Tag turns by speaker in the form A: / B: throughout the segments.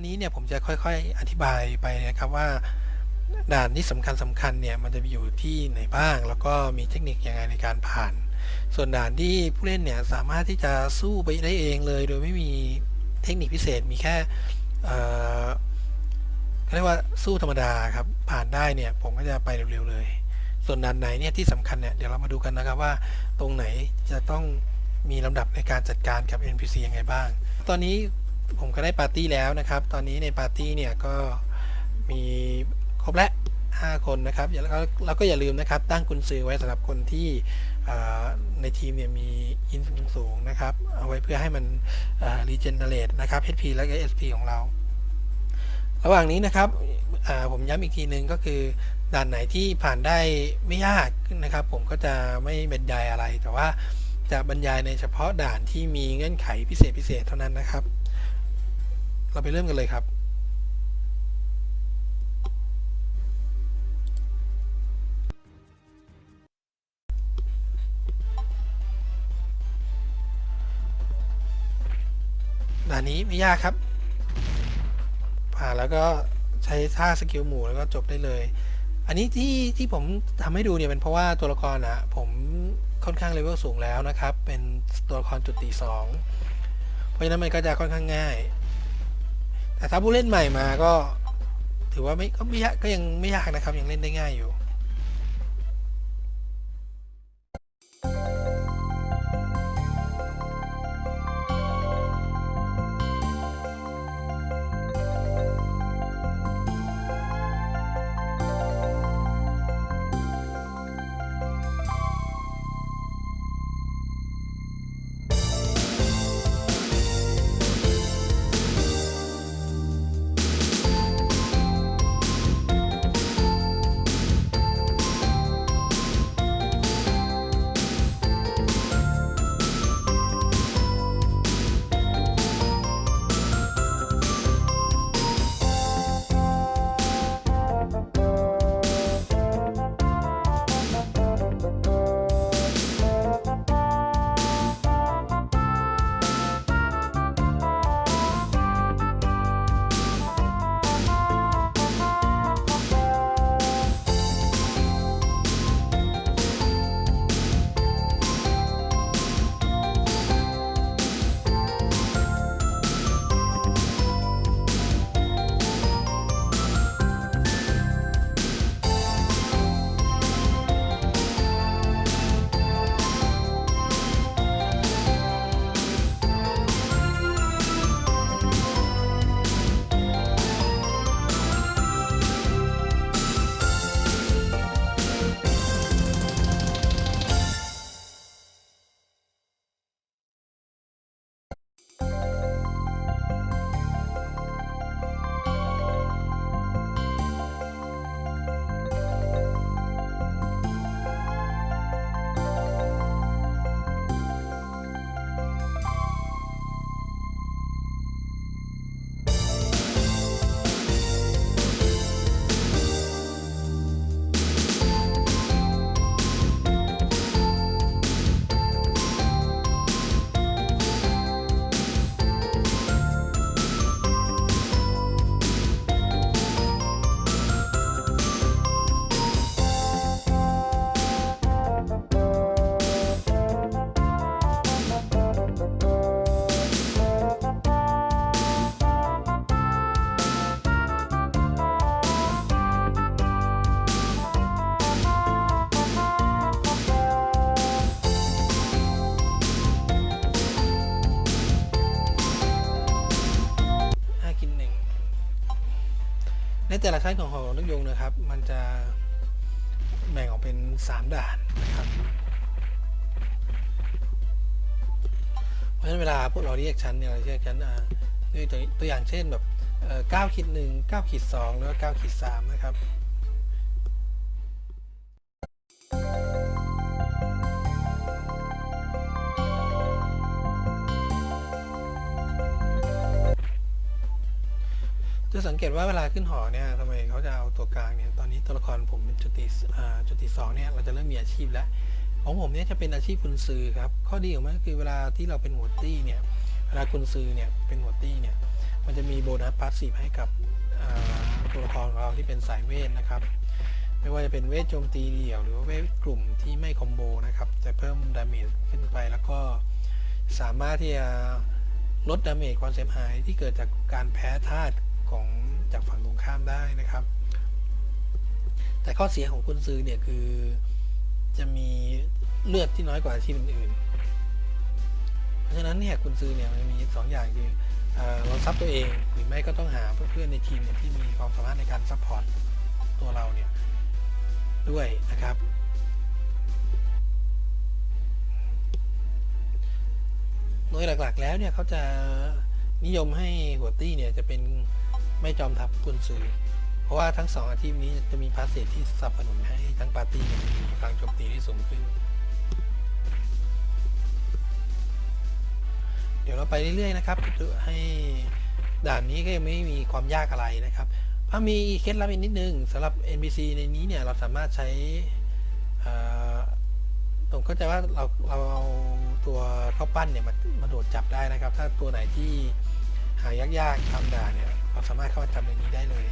A: วันนี้เนี่ยผมจะค่อยๆ อธิบายไปนะครับว่าด่านที่สำคัญสำคัญเนี่ยมันจะอยู่ที่ไหนบ้าง แล้วก็มีเทคนิคยังไงในการผ่าน ส่วนด่านที่ผู้เล่นเนี่ยสามารถที่จะสู้ไปได้เองเลย โดยไม่มีเทคนิคพิเศษมีแค่เอ่อเขาเรียกว่าสู้ธรรมดาครับผ่านได้เนี่ยผมก็จะไปเร็วๆเลย ส่วนด่านไหนเนี่ยที่สำคัญเนี่ยเดี๋ยวเรามาดูกันนะครับว่าตรงไหนจะต้องมีลำดับในการจัดการกับ NPC ยังไงบ้าง ตอนนี้ ผมก็ได้ปาร์ตี้แล้วนะครับ ตอนนี้ในปาร์ตี้เนี่ยก็มีครบแล้ว5คนนะครับแล้วก็แล้วก็อย่าลืมนะครับตั้งกุญซือไว้สำหรับคนที่ในทีมเนี่ยมีอินสูงนะครับ เอาไว้เพื่อให้มันรีเจนเนเรตนะครับ HP และ SP ของเรา ระหว่างนี้นะครับผมย้ำอีกทีนึงก็คือด่านไหนที่ผ่านได้ไม่ยากนะครับ ผมก็จะไม่บรรยายอะไร แต่ว่าจะบรรยายในเฉพาะด่านที่มีเงื่อนไขพิเศษพิเศษเท่านั้นนะครับ เราไปเริ่มกันเลยครับ ด่านนี้ไม่ยากครับ ผ่านแล้วก็ใช้ท่าสกิลหมู่แล้วก็จบได้เลย อันนี้ที่ที่ผมทำให้ดูเนี่ยเป็นเพราะว่าตัวละครอะผมค่อนข้างเลเวลสูงแล้วนะครับ เป็นตัวละครจุดตีสองเพราะฉะนั้นมันก็จะค่อนข้างง่าย แต่ถ้าผู้เล่นใหม่มาก็ ถือว่าไม่ก็ไม่ยากก็ยังไม่ยากนะครับ ยังเล่นได้ง่ายอยู่ แต่ละชั้นของหอนกยงนะครับ มันจะแบ่งออกเป็นสามด่านนะครับ เพราะฉะนั้นเวลาพวกเราเรียกชั้นเนี่ยเราเรียกชั้นอ่าด้วยตัวตัวอย่างเช่นแบบเก้าขีดหนึ่งเก้าขีดสองแล้วก็เก้าขีดสามนะครับ ตว่าเวลาขึ้นหอเนี่ยทำไมเขาจะเอาตัวกลางเนี่ยตอนนี้ตัวละครผมเป็นจุดที่อ่าจุดที่สองเนี่ยเราจะเริ่มมีอาชีพแล้วของผมเนี่ยจะเป็นอาชีพคุณซือครับข้อดีของมันก็คือเวลาที่เราเป็นหัวตี้เนี่ยเวลาคุณซือเนี่ยเป็นหัวตี้เนี่ยมันจะมีโบนัสพาสซีฟให้กับตัวละครของเราที่เป็นสายเวทนะครับไม่ว่าจะเป็นเวทโจมตีเดี่ยว หรือว่าเวทกลุ่มที่ไม่คอมโบนะครับจะเพิ่มดาเมจขึ้นไปแล้วก็สามารถที่จะลดดาเมจความเสียหายที่เกิดจากการแพ้ธาตุของ จากฝั่งตรงข้ามได้นะครับ แต่ข้อเสียของกุนซือเนี่ยคือจะมีเลือดที่น้อยกว่าอาชีพอื่นๆเพราะฉะนั้นเนี่ยกุนซือเนี่ยมันมีสองอย่างคือเราซับตัวเองหรือไม่ก็ต้องหาเพื่อนในทีมเนี่ยที่มีความสามารถในการซัพพอร์ตตัวเราเนี่ยด้วยนะครับโดยหลักๆแล้วเนี่ยเขาจะนิยมให้หัวตี้เนี่ยจะเป็น ไม่จอมทัพกุนซือ เพราะว่าทั้งสองอาชีพนี้จะมีพาสเซทที่สนับสนุนให้ทั้งปาร์ตี้มีพลังโจมตีที่สูงขึ้น เดี๋ยวเราไปเรื่อยๆนะครับให้ด่านนี้ก็ยังไม่มีความยากอะไรนะครับถ้ามีเคล็ดลับอีกนิดนึงสำหรับ NPC ในนี้เนี่ยเราสามารถใช้ผมเข้าใจว่าเราเราเอาตัวข้าวปั้นเนี่ยมามาโดดจับได้นะครับ ถ้าตัวไหนที่หายากๆทำด่านเนี่ย เราสามารถเข้ามาจับในนี้ได้เลย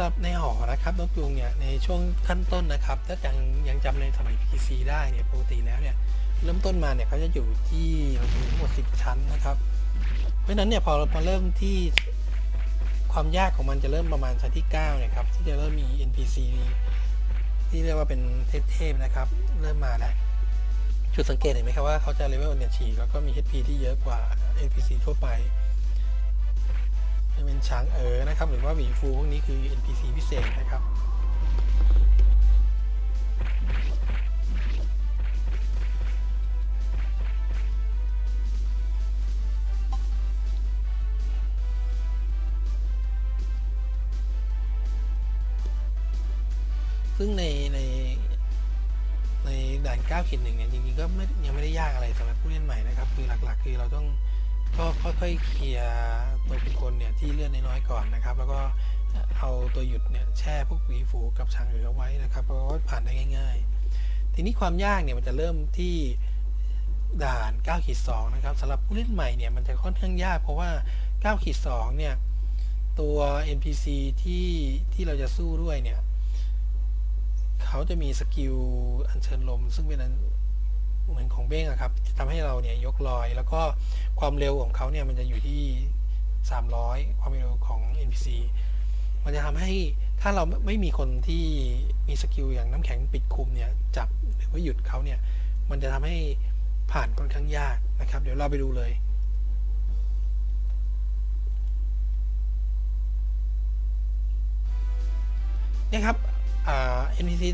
A: สำหรับในหอนะครับนกยูงเนี่ยในช่วงขั้นต้นนะครับ ถ้ายังยังจำในสมัย PC ได้เนี่ยปกติแล้วเนี่ยเริ่มต้นมาเนี่ยเขาจะอยู่ที่เราถึงทั้งหมด10 ชั้นนะครับ เพราะฉะนั้นเนี่ยพอเราพอเริ่มที่ความยากของมันจะเริ่มประมาณชั้นที่9เนี่ยครับที่จะเริ่มมี NPC ที่เรียกว่าเป็นเทพๆนะครับ เริ่มมาแล้วจุดสังเกตเห็นไหมครับว่าเขาจะเลเวลเนี่ยฉีกแล้วก็มี HP ที่เยอะกว่า NPC ทั่วไป จะเป็นช้างเอ๋อนะครับ หรือว่าหวีฟูพวกนี้คือ NPC พิเศษนะครับซึ่งในในในด่าน9ขีดหนึ่งเนี่ยจริงๆก็ไม่ยังไม่ได้ยากอะไรสำหรับผู้เล่นใหม่นะครับ คือหลักๆ คือเราต้อง ก็ค่อยๆเคลียร์ตัวบุคคลเนี่ยที่เลื่อนน้อยๆก่อนนะครับ แล้วก็เอาตัวหยุดเนี่ยแช่พวกหวีฝูกับช้างเอ๋อเอาไว้นะครับเพราะว่าผ่านได้ง่าย ๆ ทีนี้ความยากเนี่ยมันจะเริ่มที่ด่าน9ขีด2นะครับสำหรับผู้เล่นใหม่เนี่ยมันจะค่อนข้างยากเพราะว่า9ขีด2เนี่ยตัว NPC ที่ที่เราจะสู้ด้วยเนี่ย เขาจะมีสกิลอัญเชิญลม ซึ่งเป็น เหมือนของเบ้งอะครับทำให้เราเนี่ยยกลอย แล้วก็ความเร็วของเขาเนี่ยมันจะอยู่ที่ 300 ความเร็วของ NPC มันจะทำให้ถ้าเราไม่มีคนที่มีสกิลอย่างน้ำแข็งปิดคุมเนี่ยจับหรือว่าหยุดเขาเนี่ย มันจะทำให้ผ่านค่อนข้างยากนะครับ เดี๋ยวเราไปดูเลยเนี่ยครับอ่า NPC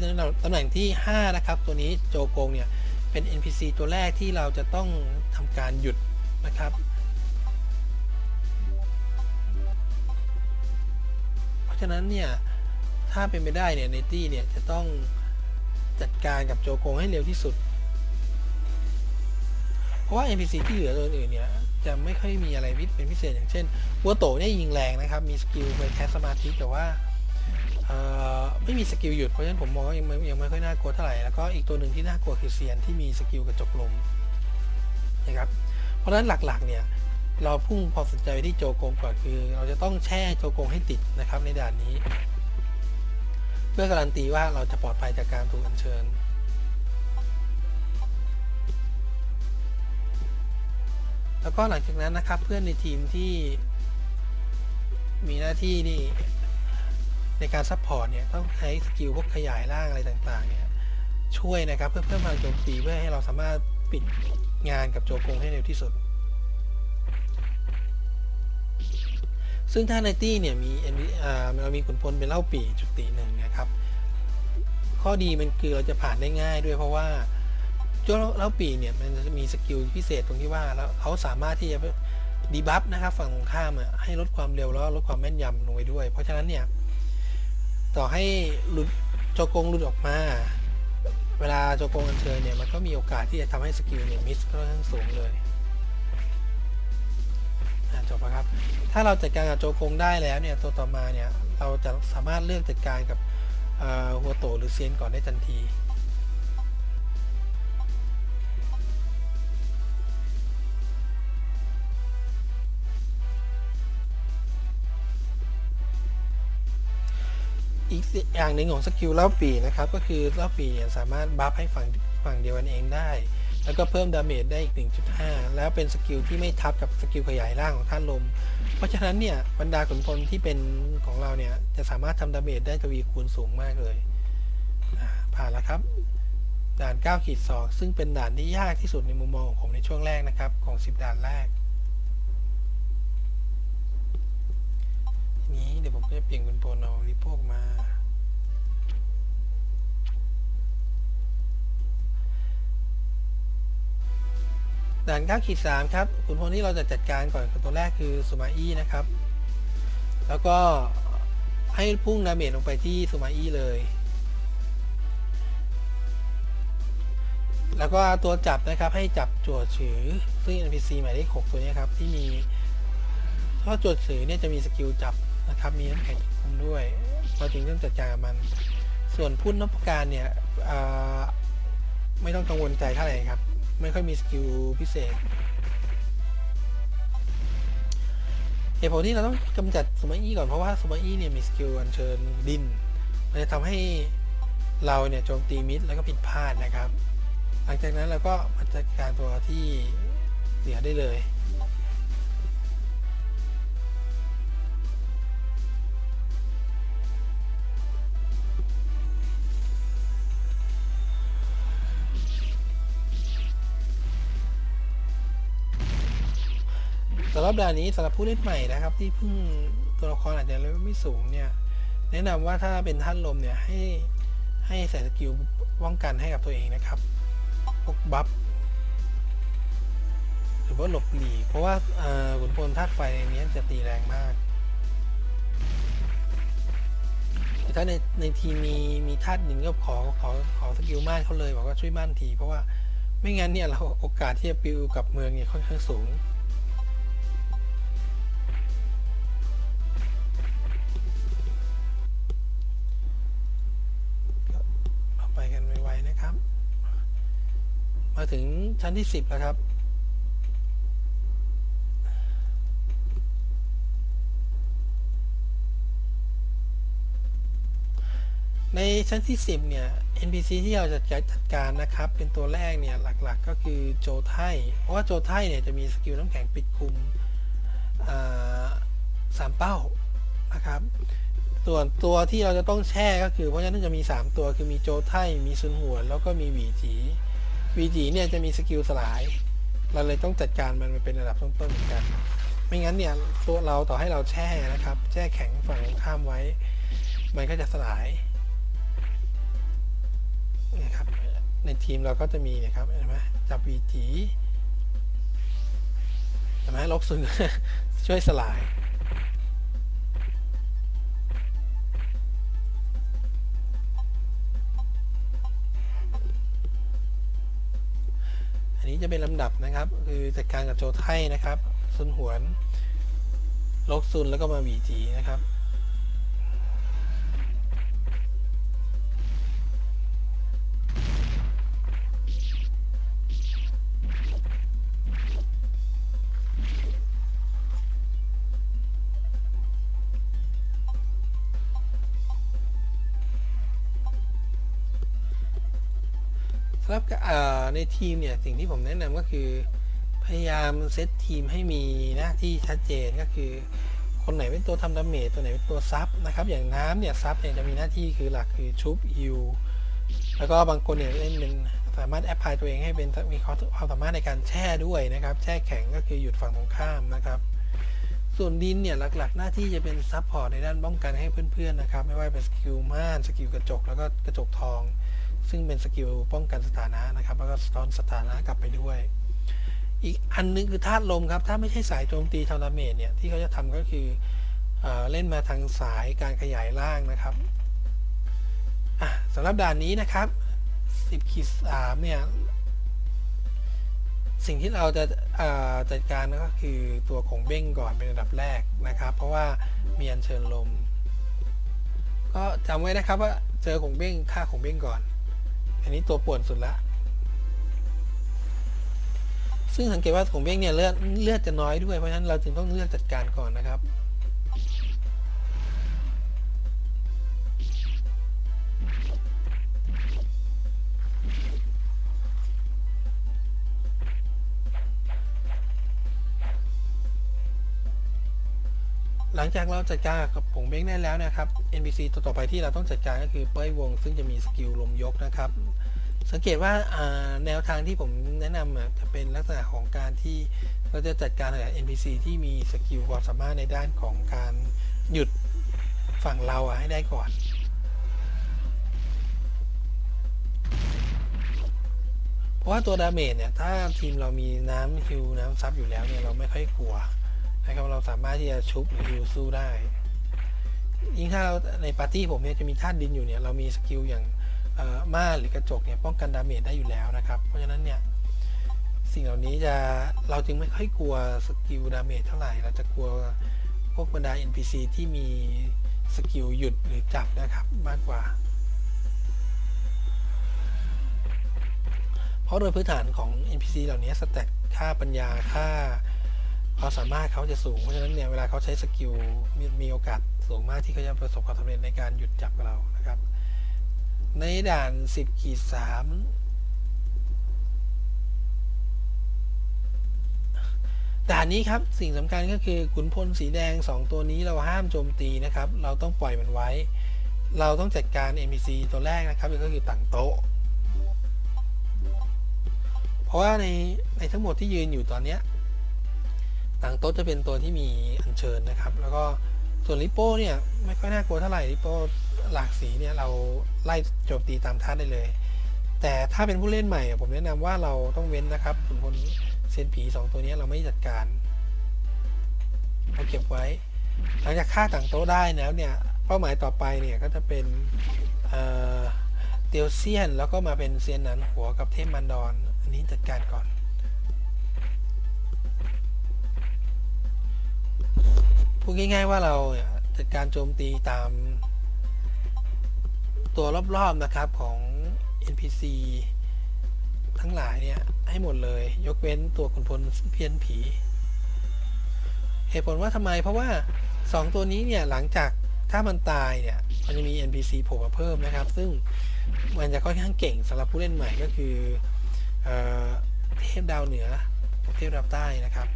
A: ตำแหน่งที่ 5 นะครับ ตัวนี้โจโกงเนี่ย เป็น NPC ตัวแรกที่เราจะต้องทำการหยุดนะครับ เพราะฉะนั้นเนี่ย ถ้าเป็นไปได้เนี่ยในตี้เนี่ยจะต้องจัดการกับโจโกงให้เร็วที่สุด เพราะว่า NPC ที่เหลือตัวอื่นเนี่ยจะไม่ค่อยมีอะไรพิเป็นพิเศษอย่างเช่นวัวโตเนี่ยยิงแรงนะครับ มีสกิลไปแคสสมาธิแต่ว่า ไม่มีสกิลหยุดเพราะฉะนั้นผมมองว่ายังไม่ยังไม่ค่อยน่ากลัวเท่าไหร่แล้วก็อีกตัวหนึ่งที่น่ากลัวคือเซียนที่มีสกิลกระจกลมนะครับเพราะฉะนั้นหลักๆเนี่ยเราพุ่งความสนใจไปที่โจโกงก่อนคือ เราจะต้องแช่โจโกงให้ติดนะครับในด่านนี้ เพื่อการันตีว่าเราจะปลอดภัยจากการถูกอัญเชิญแล้วก็หลังจากนั้นนะครับเพื่อนในทีมที่มีหน้าที่นี่ ในการซัพพอร์ตเนี่ยต้องใช้สกิลพวกขยายร่างอะไรต่างๆเนี่ยช่วยนะครับเพื่อเพิ่มพลังโจมตีเพื่อให้เราสามารถปิดงานกับโจโกงให้เร็วที่สุด ซึ่งถ้าในตี้เนี่ยมีเรามีขุนพลเป็นเล่าปีจุติหนึ่งนะครับ ข้อดีมันคือเราจะผ่านได้ง่ายด้วยเพราะว่าเจ้าเล่าปีเนี่ยมันจะมีสกิลพิเศษตรงที่ว่าแล้วเขาสามารถที่จะดีบัฟนะครับฝั่งตรงข้ามอะให้ลดความเร็วแล้วลดความแม่นยำลงไปด้วย เพราะฉะนั้นเนี่ย ต่อให้หลุดโจโกงหลุดออกมา เวลาโจโกงอันเชิญเนี่ยมันก็มีโอกาสที่จะทำให้สกิลเนี่ยมิสค่อนข้างสูงเลยจบแล้วครับ ถ้าเราจัดการกับโจโกงได้แล้วเนี่ยตัวต่อมาเนี่ยเราจะสามารถเลือกจัดการกับหัวโตหรือเซียนก่อนได้ทันที อย่างหนึ่งของสกิลเล่าปีนะครับ ก็คือเล่าปีเนี่ยสามารถบัฟให้ฝั่งฝั่งเดียวกันเองได้ แล้วก็เพิ่มดาเมจได้อีก 1.5 แล้วเป็นสกิลที่ไม่ทับกับสกิลขยายร่างของท่านลม เพราะฉะนั้นเนี่ยบรรดาขุนพลที่เป็นของเราเนี่ยจะสามารถทำดาเมจได้ทวีคูณสูงมากเลย ผ่านแล้วครับ ด่าน9ขีด2ซึ่งเป็นด่านที่ยากที่สุดในมุมมองของผมในช่วงแรกนะครับของ 10 ด่านแรกทีนี้เดี๋ยวผมจะเปลี่ยนเป็นโปรโนริโภคมา ด่าน9ขีด3ครับขุนพลที่เราจะจัดการก่อนคือตัวแรกคือสุมาอี้นะครับ แล้วก็ให้พุ่งดาเมจลงไปที่สุมาอี้เลย แล้วก็ตัวจับนะครับให้จับจวดฉือ ซึ่ง NPC หมายเลข6ตัวนี้ครับ ที่มีถ้าจวดฉือเนี่ยจะมีสกิลจับนะครับ มีน้ำแข็งคุมด้วยเราจึงต้องจัดการกับมัน ส่วนพุ่นนพการเนี่ยไม่ต้องกังวลใจเท่าไหร่ครับ ไม่ค่อยมีสกิลพิเศษเหตุผลที่เราต้องกำจัดสมัยอี้ก่อนเพราะว่าสมัยอี้เนี่ยมีสกิลอัญเชิญดิน มันจะทำให้เราเนี่ยโจมตีมิดแล้วก็ผิดพลาดนะครับ หลังจากนั้นเราก็มาจัดการตัวที่เหลือได้เลย หรับด่านนี้สำหรับผู้เล่นใหม่นะครับ ที่เพิ่งตัวละครอาจจะเลเวลไม่สูงเนี่ย แนะนำว่าถ้าเป็นท่านลมเนี่ยให้ให้ใส่สกิลป้องกันให้กับตัวเองนะครับพวกบัฟหรือว่าหลบหลีเพราะว่าขุนพลธาตุไฟในนี้จะตีแรงมากแต่ถ้าในในทีมมีมีธาตุหนึ่งก็ขอขอขอสกิลม่านเขาเลยบอกว่าช่วยม่านที เพราะว่าไม่งั้นเนี่ยเราโอกาสที่จะปิวกับเมืองเนี่ยค่อนข้างสูง ชั้นที่10แล้วครับในชั้นที่ 10 เนี่ย NPC ที่เราจะจัดการนะครับ เป็นตัวแรกเนี่ยหลักๆ ก็คือโจไทเพราะว่าโจไทเนี่ยจะมีสกิลน้ำแข็งปิดคุมสามเป้านะครับ ส่วนตัวที่เราจะต้องแช่ก็คือ เพราะฉะนั้นจะมี 3 ตัวคือมีโจไทมีซุนหัวนแล้วก็มีหวีจี วีจีเนี่ยจะมีสกิลสลาย เราเลยต้องจัดการมันเป็นระดับต้นๆเหมือนกัน ไม่งั้นเนี่ยตัวเราต่อให้เราแช่นะครับ แช่แข็งฝั่งข้ามไว้ มันก็จะสลายนะครับในทีมเราก็จะมีนะครับเห็นไหมจับวีจีเห็นไหมลกซุนช่วยสลาย นี้จะเป็นลำดับนะครับ คือจัดการกับโจไทนะครับซุนหวนลกซุนแล้วก็มาวีจีนะครับ สำหรับในทีมเนี่ยสิ่งที่ผมแนะนำก็คือ พยายามเซตทีมให้มีหน้าที่ชัดเจนก็คือ คนไหนเป็นตัวทำดาเมจตัวไหนเป็นตัวซับนะครับอย่างน้ำเนี่ยซับเนี่ยจะมีหน้าที่คือหลักคือชุบฮิวแล้วก็บางคนเนี่ยเล่นเป็นสามารถแอพพลายตัวเองให้เป็นมีความสามารถในการแช่ด้วยนะครับ แช่แข็งก็คือหยุดฝั่งตรงข้ามนะครับ ส่วนดินเนี่ยหลักๆ หน้าที่จะเป็นซับพอร์ตในด้านป้องกันให้เพื่อนๆนะครับ ไม่ว่าเป็นสกิลม่านสกิลกระจกแล้วก็กระจกทอง ซึ่งเป็นสกิลป้องกันสถานะนะครับแล้วก็สะท้อนสถานะกลับไปด้วย อีกอันนึงคือธาตุลมครับ ถ้าไม่ใช่สายโจมตีทาราเมจเนี่ยที่เขาจะทำก็คือเอเล่นมาทางสายการขยายร่างนะครับสำหรับด่านนี้นะครับ 10ขีดสามเนี่ยสิ่งที่เราจะาจัดการก็คือตัวของเบ้งก่อนเป็นอันดับแรกนะครับ เพราะว่ามีอัญเชิญลม ก็จำไว้นะครับว่าเจอของเบ้งฆ่าของเบ้งก่อน อันนี้ตัวป่วนสุดละ ซึ่งสังเกตว่าของเบ้งเนี่ยเลือดเลือดจะน้อยด้วยเพราะฉะนั้นเราจึงต้องเลือกจัดการก่อนนะครับ ลังจากเราจัดการกับผงเบ้งได้แล้วนะครับ NPC ตัวต่อไปที่เราต้องจัดการก็คือเป้ยวง ซึ่งจะมีสกิลลมยกนะครับ สังเกตว่าแนวทางที่ผมแนะนำจะเป็นลักษณะของการที่เราจะจัดการกับ NPC ที่มีสกิลความสามารถในด้านของการหยุดฝั่งเราอะให้ได้ก่อนเพราะว่าตัวดาเมจเนี่ย ถ้าทีมเรามีน้ำฮิวน้ำซับอยู่แล้วเนี่ย เราไม่ค่อยกลัว นะครับเราสามารถที่จะชุบหรือฮิวสู้ได้ ยิ่งถ้าเราในปาร์ตี้ผมเนี่ยจะมีธาตุดินอยู่เนี่ยเรามีสกิลอย่างม่าหรือกระจกเนี่ยป้องกันดาเมจได้อยู่แล้วนะครับ เพราะฉะนั้นเนี่ยสิ่งเหล่านี้จะเราจึงไม่ค่อยกลัวสกิลดาเมจเท่าไหร่ เราจะกลัวพวกบรรดา NPC ที่มีสกิลหยุดหรือจับนะครับมากกว่า เพราะโดยพื้นฐานของ NPC เหล่านี้สแต็กค่าปัญญาค่า ความสามารถเขาจะสูง เพราะฉะนั้นเนี่ยเวลาเขาใช้สกิลมีมีโอกาสสูงมากที่เขาจะประสบความสำเร็จในการหยุดจับกับเรานะครับ ในด่าน 10ขีด3ด่านนี้ครับสิ่งสำคัญก็คือขุนพลสีแดง 2 ตัวนี้เราห้ามโจมตีนะครับ เราต้องปล่อยมันไว้ เราต้องจัดการ NPC ตัวแรกนะครับก็คือต่างโต๊ะ เพราะว่าในในทั้งหมดที่ยืนอยู่ตอนเนี้ย ต่างโต๊ะจะเป็นตัวที่มีอัญเชิญนะครับ แล้วก็ส่วนลิโป้เนี่ยไม่ค่อยน่ากลัวเท่าไหร่ลิโป้หลากสีเนี่ยเราไล่โจมตีตามท่าได้เลย แต่ถ้าเป็นผู้เล่นใหม่ ผมแนะนำว่าเราต้องเว้นนะครับขุนพลเซยนผีสองตัวนี้เราไม่จัดการเราเก็บไว้ หลังจากฆ่าต่างโต๊ะได้แล้วเนี่ยเป้าหมายต่อไปเนี่ยก็จะเป็นเเตียวเซียนแล้วก็มาเป็นเซียนหนันหัวกับเทพมันดอนอันนี้จัดการก่อน พูดง่าย ๆ ว่าเราจัดการโจมตีตาม ตัวรอบ ๆ นะครับของ NPC ทั้งหลายเนี่ย ให้หมดเลย ยกเว้นตัวขุนพลเพี้ยนผี เหตุผลว่าทำไมเพราะว่า 2 ตัวนี้เนี่ย หลังจากถ้ามันตายเนี่ย มันจะมี NPC โผล่มาเพิ่มนะครับ ซึ่งมันจะค่อนข้างเก่งสำหรับผู้เล่นใหม่ก็คือเออเทพดาวเหนือ เทพดาวใต้นะครับ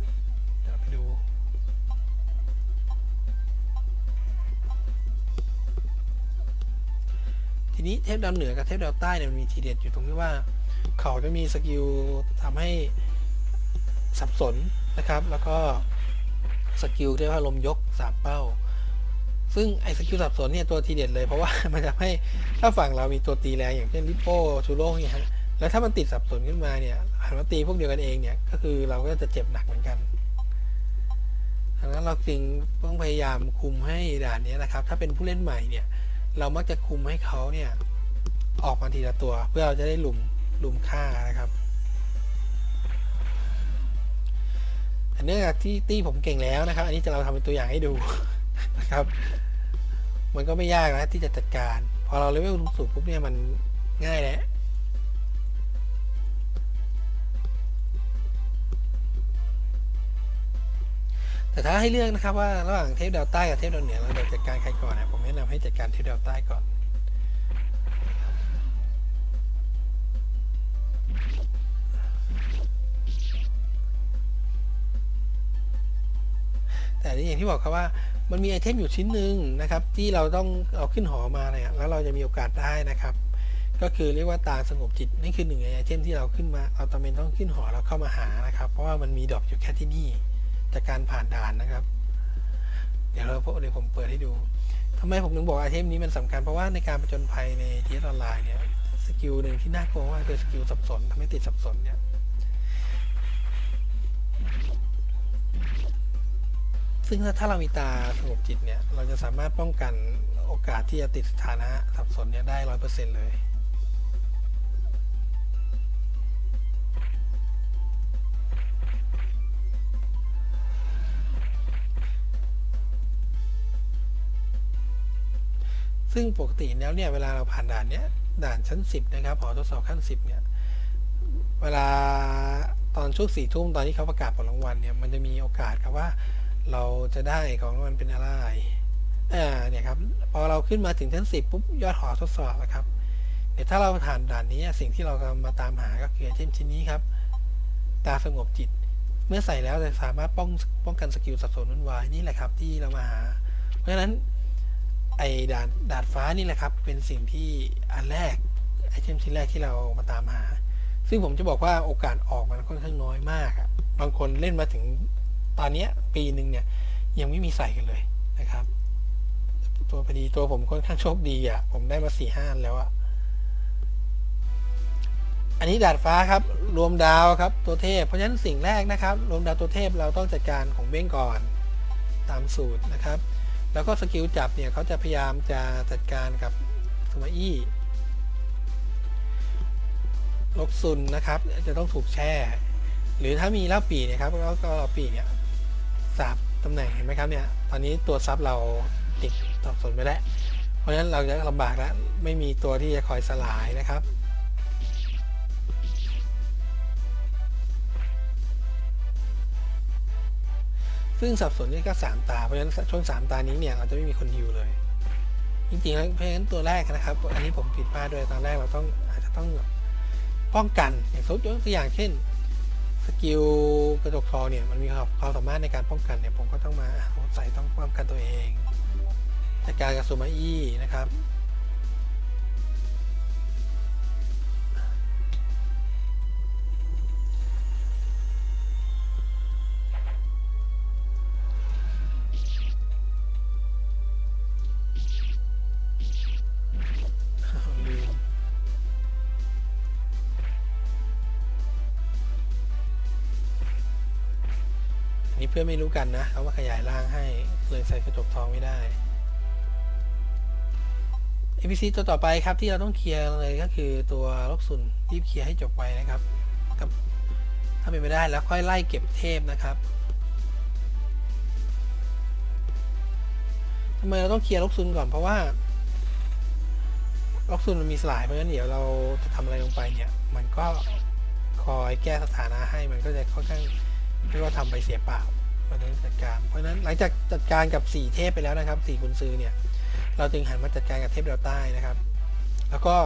A: นี้เทพดาวเหนือกับเทพดาวใต้เนี่ยมันมีทีเด็ดอยู่ตรงที่ว่า เขาจะมีสกิลทำให้สับสนนะครับ แล้วก็สกิลเรียกว่าลมยกสามเป้า ซึ่งไอ้สกิลสับสนเนี่ยตัวทีเด็ดเลยเพราะว่ามันจะให้ถ้าฝั่งเรามีตัวตีแรงอย่างเช่นลิปโป้ชูโร่เนี่ยฮะแล้วถ้ามันติดสับสนขึ้นมาเนี่ยหันมาตีพวกเดียวกันเองเนี่ยก็คือเราก็จะเจ็บหนักเหมือนกันดังนั้นเราจึงต้องพยายามคุมให้ด่านนี้นะครับ ถ้าเป็นผู้เล่นใหม่เนี่ย เรามักจะคุมให้เขาเนี่ยออกมาทีละตัว เพื่อเราจะได้หลุมหลุมฆ่านะครับแต่เนื่องจากที่ตี้ผมเก่งแล้วนะครับ อันนี้จะเราทำเป็นตัวอย่างให้ดูนะครับ มันก็ไม่ยากนะที่จะจัดการ พอเราเลเวลสูงปุ๊บเนี่ยมันง่ายแล้ว แต่ถ้าให้เลือกนะครับว่าระหว่างเทปดาวใต้กับเทปดาวเหนือเราจะจัดการใครก่อนนะผมแนะนำให้จัดการเทปดาวใต้ก่อนแต่นอย่างที่บอกครับว่ามันมีไอเทมอยู่ชิ้นหนึ่งนะครับ ที่เราต้องเอาขึ้นหอมาเนี่ยแล้วเราจะมีโอกาสได้นะครับ ก็คือเรียกว่าตาสงบจิตนี่คือหนึ่งไอเทมที่เราขึ้นมาเราจำเป็นต้องขึ้นหอแล้วเข้ามาหานะครับ เพราะว่ามันมีดอกอยู่แค่ที่นี่ จากการผ่านด่านนะครับ เดี๋ยวเราเดี๋ยวผมเปิดให้ดูทำไมผมถึงบอกไอเทมนี้มันสำคัญเพราะว่าในการประจนภัยในทีออนไลน์เนี่ยสกิลหนึ่งที่น่ากลัวมากคือสกิลสับสนทำให้ติดสับสนเนี่ยซึ่งถ้าเรามีตาสงบจิตเนี่ย เราจะสามารถป้องกันโอกาสที่จะติดสถานะสับสนเนี่ยได้ร้อยเปอร์เซ็นต์เลย ซึ่งปกติแล้วเนี่ยเวลาเราผ่านด่านเนี้ยด่านชั้น 10 นะครับหอทดสอบขั้น 10 เนี่ย เวลาตอนช่วงสี่ทุ่มตอนที่เขาประกาศผลรางวัลเนี่ยมันจะมีโอกาสครับว่าเราจะได้ของรางวัลเป็นอะไรอ่าเนี่ยครับพอเราขึ้นมาถึงชั้น 10 ปุ๊บยอดหอทดสอบนะครับเดี๋ยวถ้าเราผ่านด่านนี้สิ่งที่เรากำลังมาตามหาก็คือเช่นชิ้นนี้ครับ ตาสงบจิต เมื่อใส่แล้วจะสามารถป้องป้องกันสกิลสับสนวุ่นวายนี่แหละครับที่เรามาหา เพราะฉะนั้น ไอ้ดาดดาดฟ้านี่แหละครับ เป็นสิ่งที่อันแรกไอเทมชิ้นแรกที่เรามาตามหา ซึ่งผมจะบอกว่าโอกาสออกมันค่อนข้างน้อยมากอะบางคนเล่นมาถึงตอนนี้ปีหนึ่งเนี่ย ยังไม่มีใส่กันเลยนะครับ ตัวพอดีตัวผมค่อนข้างโชคดีอะผมได้มาสี่ห้านแล้วอะอันนี้ดาดฟ้าครับ รวมดาวครับตัวเทพ เพราะฉะนั้นสิ่งแรกนะครับ รวมดาวตัวเทพเราต้องจัดการของเบ้งก่อนตามสูตรนะครับ แล้วก็สกิลจับเนี่ยเขาจะพยายามจะจัดการกับสมาอี้ลกซุนนะครับ จะต้องถูกแช่ หรือถ้ามีเล่าปีเนี่ยครับแล้วก็เล่าปีเนี่ยสับตำแหน่งเห็นไหมครับเนี่ยตอนนี้ตัวซับเราติดสับสนไปแล้ว เพราะฉะนั้นเราจะลำบากแล้วไม่มีตัวที่จะคอยสลายนะครับ ซึ่งสับสนนี่ก็สามตา เพราะฉะนั้นช่วงสามตานี้เนี่ยเราจะไม่มีคนฮิวเลย จริงๆแล้วเพราะฉะนั้นตัวแรกนะครับ อันนี้ผมผิดพลาดด้วยตอนแรกเราต้องอาจจะต้องป้องกันอย่างสมมติยกตัวอย่างเช่นสกิลกระจกทอเนี่ยมันมีความสามารถในการป้องกันเนี่ยผมก็ต้องมาใส่ต้องป้องกันตัวเองจัดการกับซูมาอี้นะครับ นี้เพื่อนไม่รู้กันนะเขามาขยายร่างให้เลยใส่กระจกทองไม่ได้ NPC ตัวต่อไปครับที่เราต้องเคลียร์เลยก็คือตัวลกซุนรีบเคลียร์ให้จบไปนะครับกับถ้าเป็นไปได้แล้วค่อยไล่เก็บเทพนะครับทำไมเราต้องเคลียร์ลกซุนก่อนเพราะว่าลกซูนมันมีสลายเพราะฉะนั้นเดี๋ยวเราจะทำอะไรลงไปเนี่ย มันก็คอยแก้สถานะให้มันก็จะค่อนข้าง เรียกว่าทำไปเสียเปล่าเพราะนั้นจัดการเพราะนั้นหลังจากจัดการกับ 4 เทพไปแล้วนะครับ4กุญซือเนี่ยเราจึงหันมาจัดการกับเทพดาวใต้นะครับ แล้วก็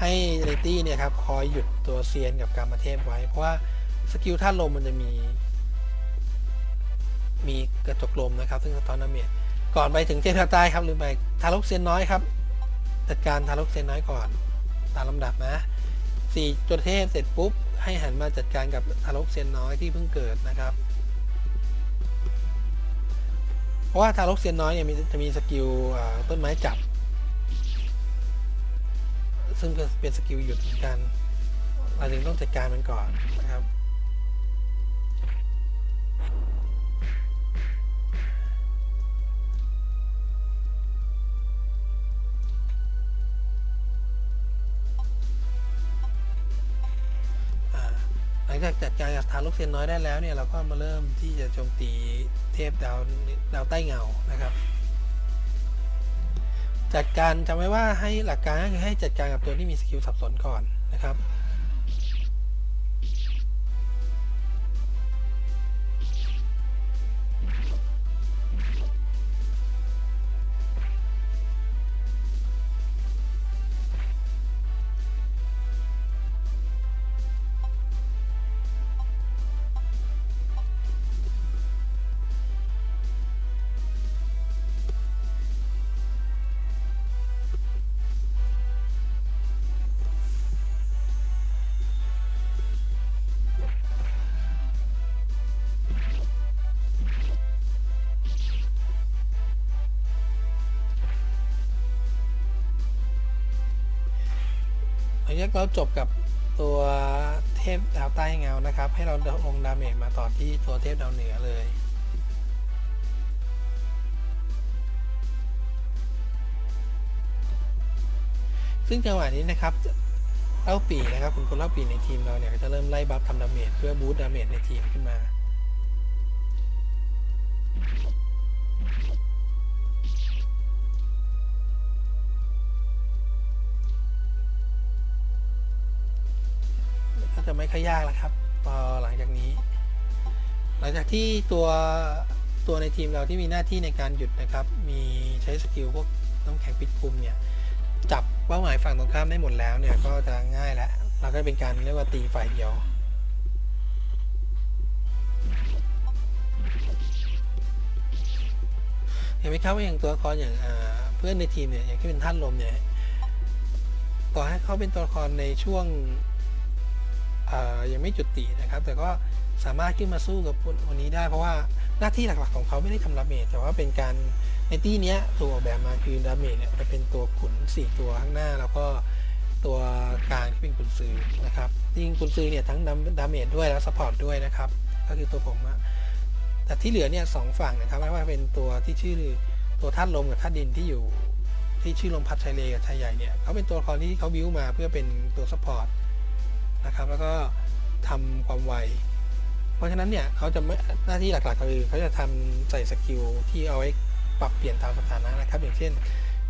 A: ให้เรตี้เนี่ยครับคอยหยุดตัวเซียนกับการมาเทพไว้ เพราะว่าสกิลท่าลมมันจะมี มีกระจกลมนะครับ ซึ่งสะท้อนดาเมจก่อนไปถึงเทพดาวใต้ครับลืมไปทารกเซียนน้อยครับจัดการทารกเซียนน้อยก่อนตามลำดับนะ สี่จดเทพเสร็จปุ๊บ ให้หันมาจัดการกับทารกเซนน้อยที่เพิ่งเกิดนะครับ เพราะว่าทารกเซนน้อยเนี่ยจะมีสกิลต้นไม้จับ ซึ่งเป็นสกิลหยุดเหมือนกันเราจึงต้องจัดการมันก่อนนะครับ ดการกับทารกเซียนน้อยได้แล้วเนี่ยเราก็มาเริ่มที่จะโจมตีเทพดาวดาวใต้เงานะครับจัดการจำไว้ว่าให้หลักการก็คือให้จัดการกับตัวที่มีสกิลสับสนก่อนนะครับ เราจบกับตัวเทพดาวใต้เงานะครับ ให้เราลงดาเมจมาต่อที่ตัวเทพดาวเหนือเลยซึ่งจังหวะนี้นะครับเล่าปีนะครับคุณคนเล่าปีในทีมเราเนี่ยจะเริ่มไล่บัฟทำดาเมจเพื่อบูตดาเมจในทีมขึ้นมา จะไม่ค่อยยากแล้วครับพอหลังจากนี้ หลังจากที่ตัวตัวในทีมเราที่มีหน้าที่ในการหยุดนะครับ มีใช้สกิลพวกน้ำแข็งปิดคุมเนี่ยจับเป้าหมายฝั่งตรงข้ามได้หมดแล้วเนี่ยก็จะง่ายแล้วเราก็เป็นการเรียกว่าตีฝ่ายเดียวเห็นไหมครับว่าอย่างตัวละครอย่างเพื่อนในทีมเนี่ยอย่างที่เป็นท่านลมเนี่ยต่อให้เขาเป็นตัวละครในช่วง ยังไม่จุตินะครับ แต่ก็สามารถขึ้นมาสู้กับคนนี้ได้เพราะว่าหน้าที่หลักๆของเขาไม่ได้ทำดาเมจแต่ว่าเป็นการในที่นี้ยถูกออกแบบมาคือดาเมจเนี่ยจะเป็นตัวขุนสี่ตัวข้างหน้า แล้วก็ตัวกลางที่เป็นกุนซือนะครับจริงกุนซือเนี่ยทั้งดาเมจด้วยแล้วสปอร์ตด้วยนะครับ ก็คือตัวผมอะแต่ที่เหลือเนี่ยสองฝั่งนะครับไม่ว่าเป็นตัวที่ชื่อตัวธาตุลมกับธาตุดินที่อยู่ที่ชื่อลมพัดชายเลกับชายใหญ่เนี่ยเขาเป็นตัวละครที่เขาบิวมาเพื่อเป็นตัวซัพพอร์ต นะครับ แล้วก็ทำความไว เพราะฉะนั้นเนี่ยเขาจะไม่หน้าที่หลักๆก็คือเขาจะทำใส่สกิลที่เอาไว้ปรับเปลี่ยนตามสถานะนะครับ อย่างเช่น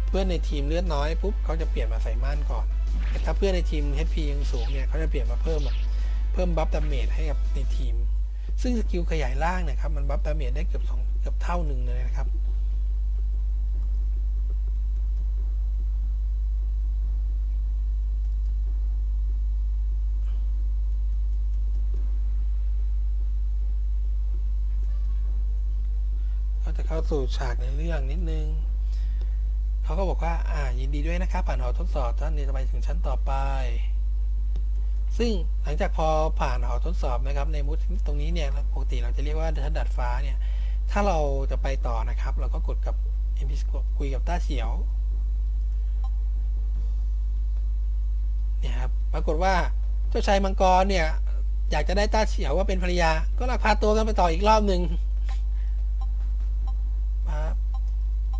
A: เพื่อนในทีมเลือดน้อยปุ๊บเขาจะเปลี่ยนมาใส่ม่านก่อนแต่ถ้าเพื่อนในทีม HP ยังสูงเนี่ยเขาจะเปลี่ยนมาเพิ่มแบบเพิ่มบัฟดาเมจให้กับในทีม ซึ่งสกิลขยายล่างนะครับมันบัฟดาเมจได้เกือบสองเกือบเท่าหนึ่งเลยนะครับ จะเข้าสู่ฉากในเรื่องนิดนึง เขาก็บอกว่า อ่า ยินดีด้วยนะครับผ่านหอทดสอบท่านจะไปถึงชั้นต่อไป ซึ่งหลังจากพอผ่านหอทดสอบนะครับ ในมุดตรงนี้เนี่ยปกติเราจะเรียกว่าชั้นดัดฟ้าเนี่ย ถ้าเราจะไปต่อนะครับ เราก็กดกับ MP คุยกับต้าเฉียวเนี่ยครับ ปรากฏว่าเจ้าชายมังกรเนี่ย อยากจะได้ต้าเฉียวว่าเป็นภรรยา ก็ลักพาตัวกันไปต่ออีกรอบหนึ่ง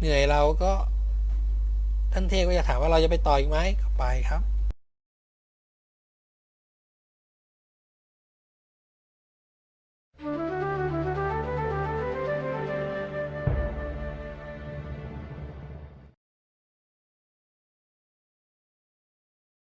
A: เหนื่อยเราก็ท่านเทพก็จะถามว่าเราจะไปต่ออีกไหมก็ไปครับ